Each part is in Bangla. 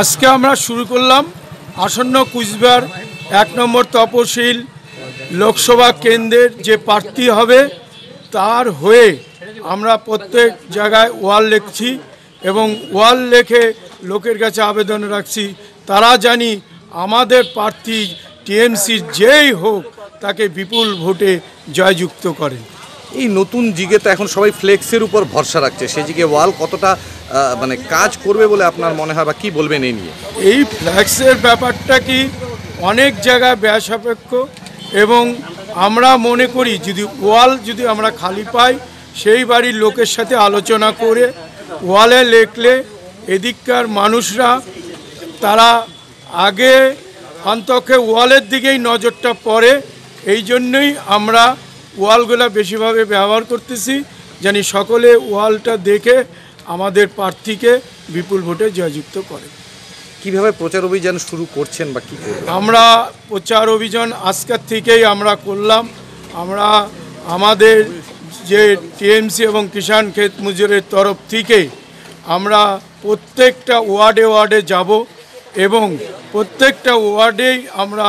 আজকে আমরা শুরু করলাম আসন্ন কুচবিহার এক নম্বর তপশিল লোকসভা কেন্দ্রের যে প্রার্থী হবে, তার হয়ে আমরা প্রত্যেক জায়গায় ওয়াল লিখছি এবং ওয়াল লেখে লোকের কাছে আবেদন রাখছি। তারা জানি আমাদের প্রার্থী টিএমসির যেই হোক, তাকে বিপুল ভোটে জয়যুক্ত করেন এই নতুন জিগে তো এখন সবাই ফ্লেক্সের উপর ভরসা রাখছে। সেই জিগে ওয়াল কতটা মানে কাজ করবে বলে আপনার মনে হয় বা কী বলবেন এই নিয়ে? এই ফ্ল্যাক্সের ব্যাপারটা কি অনেক জায়গায় ব্যয় সাপেক্ষ এবং আমরা মনে করি যদি ওয়াল যদি আমরা খালি পাই, সেই বাড়ির লোকের সাথে আলোচনা করে ওয়ালে লেখলে এদিককার মানুষরা তারা আগে অন্তকে ওয়ালের দিকেই নজরটা পড়ে। এই জন্যই আমরা ওয়ালগুলো বেশিভাবে ব্যবহার করতেছি জানি সকলে ওয়ালটা দেখে আমাদের প্রার্থীকে বিপুল ভোটে জয়যুক্ত করে। কীভাবে প্রচার অভিযান শুরু করছেন বা কী আমরা প্রচার অভিযান আজকের থেকেই আমরা করলাম। আমরা আমাদের যে টিএমসি এবং কিষাণ ক্ষেত মজুরের তরফ থেকে আমরা প্রত্যেকটা ওয়ার্ডে ওয়ার্ডে যাব এবং প্রত্যেকটা ওয়ার্ডেই আমরা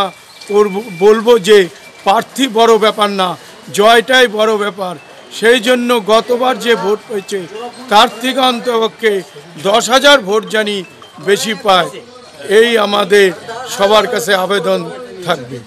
করব বলব যে প্রার্থী বড় ব্যাপার না জয়টাই বড় ব্যাপার। সেই জন্য গতবার যে ভোট পেয়েছে তার থেকে অন্তপক্ষে দশ হাজার ভোট জানি বেশি পায়। এই আমাদের সবার কাছে আবেদন থাকবে।